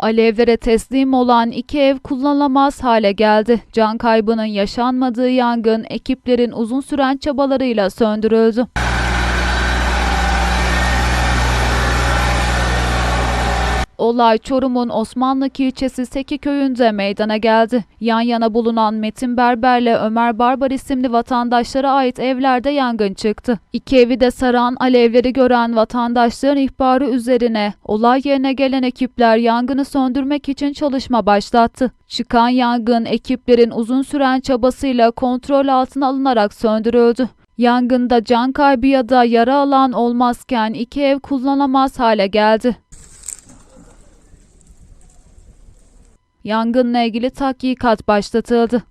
Alevlere teslim olan iki ev kullanılamaz hale geldi. Can kaybının yaşanmadığı yangın ekiplerin uzun süren çabalarıyla söndürüldü. Olay Çorum'un Osmanlık ilçesi Seki köyünde meydana geldi. Yan yana bulunan Metin Berber'le Ömer Barbar isimli vatandaşlara ait evlerde yangın çıktı. İki evi de saran alevleri gören vatandaşların ihbarı üzerine olay yerine gelen ekipler yangını söndürmek için çalışma başlattı. Çıkan yangın ekiplerin uzun süren çabasıyla kontrol altına alınarak söndürüldü. Yangında can kaybı ya da yara alan olmazken iki ev kullanılamaz hale geldi. Yangınla ilgili tahkikat başlatıldı.